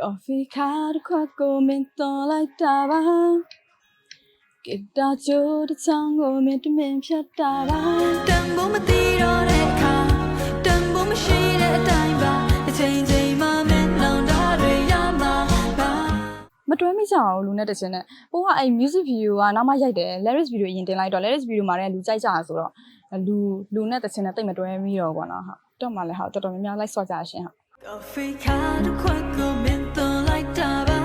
Coffee ခါတစ်ခွက်ကိုမင်းတော်လိုက်တာပါကစ်တာကြိုးတစ်ချောင်းကိုမင်းတမင်ဖြတ်တာပါတန်ဖို့မသိတော့တဲ့အခါတန်ဖို့မရှိတဲ့အတိုင်းပါအချိန်ချင်းမှမင်းလောင်တာတွေရမှာပါမတွဲမိကြအောင်လူနဲ့တချင်းနဲ့ပိုးကအဲ့ music video ကနောက်မှရိုက်တယ် lyrics video အရင်တင်လိုက်တော့ lyrics video မှာလည်းလူကြိုက်ကြတာဆိုတော့လူလူနဲ့တချင်းနဲ့တိတ်မတွဲမိတော့ဘူးပေါ့နော်ဟုတ်တော့မှလည်းဟုတ်တော်တော်များများ like ဆော့ကြရှင်ဟု တ် Coffee ခါတစ်ခွက်ကိုမင်းတော်လိုက်တာပါ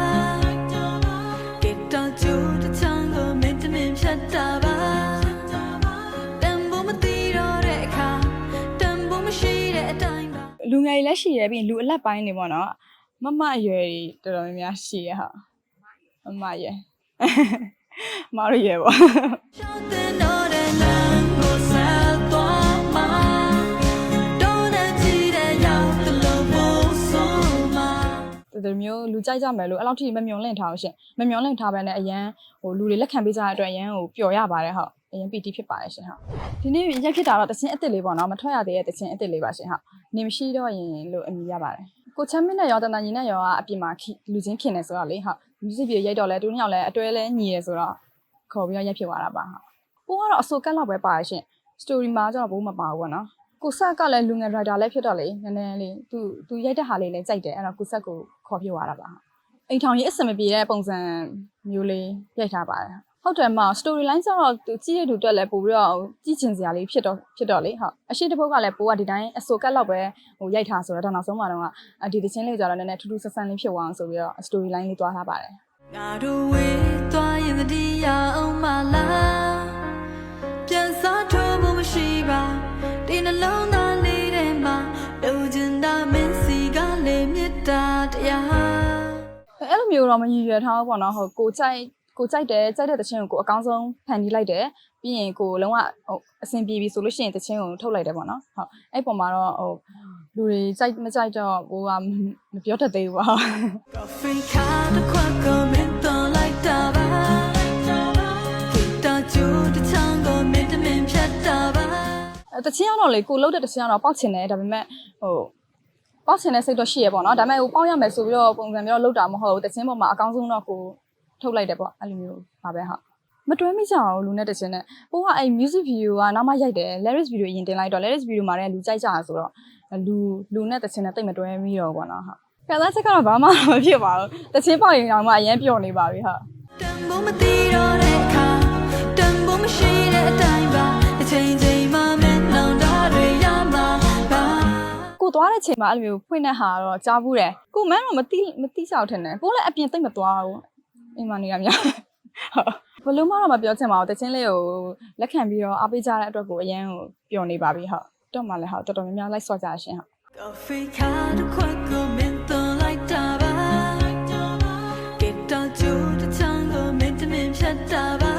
ကစ်တာကျူတစ်ချမ်းကိုမင်းတမင်ဖြတ်တာပါတန်ဖို့မသိတော့တဲ့အခါတန်ဖို့မရှိတဲ့အတိုင်းပါလူငယ်တွေလည်းရှိရဲပြီးရင်လူအလက်ပိုင်းနေပေါ့နော်မမအရွယ်တွေတော်တော်များများရှိရဟုတ်မမရွယ်မရရွယ်ပေါ့ မျိုးလူကြိုက်ကြမယ်လို့အဲ့လောက်ထိမမျော်လင့်ထားအောင်ရှင်မမျော်လင့်ထားပဲနဲ့အရန်ဟိုလူတွေလက်ခံပေးကြတဲ့အတွက်အရန်ဟိုပျော်ရပါတယ်ဟုတ်အရန်ပီတိဖြစ်ပါတယ်ရှင်ဟုတ်ဒီနေ့ရက်ဖြစ်တာတော့တချင်းအစ်စ်လေးပေါ့နော်မထွက်ရသေးတဲ့တချင်းအစ်စ်လေးပါရှင်ဟုတ်နေမရှိတော့ရင်လို့အမည်ရပါတယ်ကိုချမ်းမင်းနဲ့ရောတန်တန်ညီနဲ့ရောကအပြင်မှာခိလူချင်းခင်နေဆိုတော့လေဟုတ်မြူစစ်ပြေရိုက်တော့လဲတူနှစ်ယောက်လဲအတွဲလဲညီရယ်ဆိုတော့ခေါ်ပြီးတော့ရက်ဖြစ်သွားတာပါဟုတ်ပိုးကတော့အစိုးကက်လောက်ပဲပါတယ်ရှင် story မှာကျတော့ဘိုးမပါဘူးပေါ့နော်ကိုဆက်ကလည်းလူငယ် writer လည်းဖြစ်တော့လေနည်းနည်းလေးသူသူရိုက်တဲ့ဟာလေးလည်းကြိုက်တယ်အဲ့တော့ကိုဆက်ကို ခေါ်ပြသွားတာပါအိမ်ထောင်ကြီးအဆင်မပြေတဲ့ပုံစံမျိုးလေးရိုက်ထားပါတယ်ဟုတ်တယ်မ story line ကျတော့သူကြည့်ရတဲ့သူတက်လည်းပို့ပြီးတော့ကြည့်ချင်စရာလေးဖြစ်တော့ဖြစ်တော့လေဟုတ်အရှိတစ်ပုတ်ကလည်းပိုးကဒီတိုင်းအစိုးကက်လောက်ပဲဟိုရိုက်ထားဆိုတော့ဒါနောက်ဆုံးမှာတော့အဒီတချင်းလေးကျတော့နည်းနည်းထူးထူးဆန်းဆန်းလေးဖြစ်သွားအောင်ဆိုပြီးတော့ story line လေးတွားထားပါတယ်ငါတို့ဝေးသွားရ တ်တာတရားအဲ့လိုမျိုးတော့မရည်ရွယ်ထားဘူးပေါ့နော်ဟုတ်ကိုကြိုက်ကိုကြိုက်တယ်ကြိုက်တဲ့တခြင်းကိုကိုအကောင်းဆုံးဖန်တီးလိုက်တယ်ပြီးရင်ကိုလုံးဝဟိုအဆင်ပြေပြီဆိုလို့ရှိရင်တခြင်းကိုထုတ်လိုက်တယ်ပေါ့နော်ဟုတ်အဲ့ပုံမှာတော့ဟိုလူတွေကြိုက်မကြိုက်တော့ဟိုကမပြောတတ်သေးဘူးပေါ့ Coffee ခါတစ်ခွက်ကိုမင်းတော်လိုက်တာပါကစ်တာကျူတစ်ချမ်းကိုမင်းတမင်ဖြတ်တာပါအဲ့တခြင်းကတော့လေကိုလှုပ်တဲ့တခြင်းကတော့ပေါက်ချင်တယ်ဒါပေမဲ့ဟို ပေါက်ချင်တဲ့စိတ်တော့ရှိရပေါ့နော်ဒါပေမဲ့ဟိုပေါက်ရမယ်ဆိုပြီးတော့ပုံစံမျိုးလှုပ်တာမဟုတ်ဘူးတခြင်းပေါ်မှာအကောင်းဆုံးတော့ကိုထုတ်လိုက်တယ်ပေါ့အဲ့လိုမျိုးပါပဲဟုတ်မတွဲမိကြအောင်လူနဲ့တခြင်းနဲ့ပိုးကအဲ့ music video ကနောက်မှရိုက်တယ် lyrics video အရင်တင်လိုက်တော့ lyrics video မှာလည်းလူကြိုက်ကြတာဆိုတော့လူလူနဲ့တခြင်းနဲ့တိတ်မတွဲမိတော့ဘောနော်ဟုတ်ခံစားချက်ကတော့ဘာမှမဖြစ်ပါဘူးတခြင်းပေါက်ရင်တော့မှအရင်ပျော်နေပါပြီဟုတ်တန်ဖို့မသိတော့တဲ့အခါတန်ဖို့မရှိတဲ့အတိုင်းပါ ချိန်မှာအဲ့လိုမျိုးဖွင့်တဲ့ဟာတော့ကြားဘူးတယ်ကိုမန်းတော့မတိမတိချောက်ထင်တယ်ကိုလည်းအပြင်တိတ်မသွားဘူးအိမ်မနေရများဟုတ်ဘလို့မှတော့မပြောချင်ပါဘူးတခြင်းလေးကိုလက်ခံပြီးတော့အားပေးကြတဲ့အတွက်ကိုအရင်ကိုပျော်နေပါပြီဟုတ်တော့မှလည်းဟုတ်တော်တော်များများ like ဆော့ကြရှင်ဟုတ် Coffee ခါတစ်ခွက်ကိုမင်းတော်လိုက်တာပါကစ်တာကျူတစ်ချမ်းကိုမင်းတမင်ဖြတ်တာပါ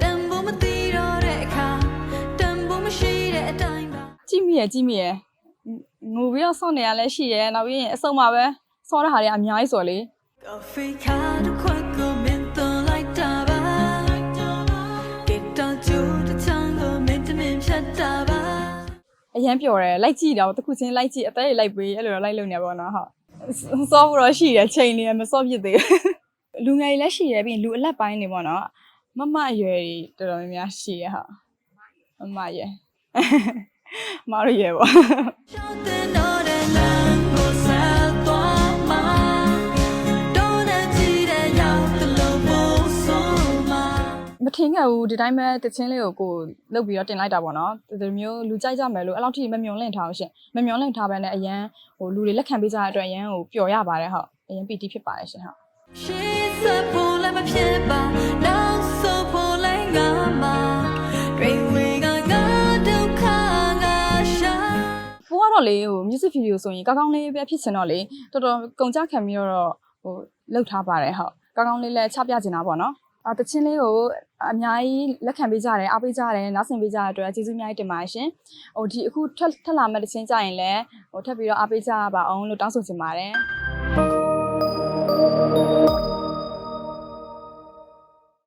တန်ဖို့မသိတော့တဲ့အခါတန်ဖို့မရှိတဲ့အတိုင်းပါကြည့်မိရကြည့်မိရ ငိုပြီးတော့ဆော့နေရလဲရှိရနောက်ပြီးရင်အဆုံးမှာပဲဆော့တဲ့ဟာတွေအများကြီးဆိုလေ Coffee ခါတစ်ခွက်ကိုမင်းတော်လိုက်တာပါကစ်တာကျူတစ်ချမ်းကိုမင်းတမင်ဖြတ်တာပါအရင်ပျော်တယ်လိုက်ကြည့်တော့တစ်ခုချင်းလိုက်ကြည့်အသေးလိုက်ပေးအဲ့လိုတော့လိုက်လို့နေပါတော့ဟုတ်ဆော့ဖို့တော့ရှိတယ်ချိန်နေရမဆော့ဖြစ်သေးဘူးလူငယ်တွေလည်းရှိရပြီးရင်လူအလက်ပိုင်းနေပေါ့နော်မမအရွယ်တွေတော်တော်များများရှိရဟုတ်မမရွယ် မရရွယ်ပေါ့ရှောင်းတဲ့တော့တဲ့လမ်းကိုဆက်သွားမှာတော့တဲ့ကြည့်တဲ့ရောက်တဲ့လို့ဖို့ဆိုမှာမထင်ခဲ့ဘူးဒီတိုင်းပဲတချင်းလေးကိုကိုလုတ်ပြီးတော့တင်လိုက်တာပေါ့နော်ဒီလိုမျိုးလူကြိုက်ကြမယ်လို့အဲ့လောက်ထိမမျော်လင့်ထားအောင်ရှင်မမျော်လင့်ထားပဲနဲ့အရန်ဟိုလူတွေလက်ခံပေးကြတဲ့အတွက်အရန်ဟိုပျော်ရပါတယ်ဟုတ်အရန်ပီတိဖြစ်ပါတယ်ရှင်ဟုတ် She said pull let me pie ba now so pull like ngama Dream we ga ga တော့လေဟို music video ဆိုရင်ကောင်းကောင်းလေးပဲဖြစ်ချင်တော့လေတော်တော်ကုန်ကြခံပြီးတော့ဟိုလှုပ်ထားပါတယ်ဟုတ်ကောင်းကောင်းလေးလည်းချပြချင်တာပေါ့နော်အာတချင်းလေးကိုအများကြီးလက်ခံပေးကြတယ်အားပေးကြတယ်နားဆင်ပေးကြတဲ့အတွက်ကျေးဇူးအများကြီးတင်ပါတယ်ရှင်ဟိုဒီအခုထက်ထက်လာမဲ့တချင်းကြရင်လည်းဟိုထပ်ပြီးတော့အားပေးကြပါအောင်လို့တောင်းဆိုချင်ပါတယ်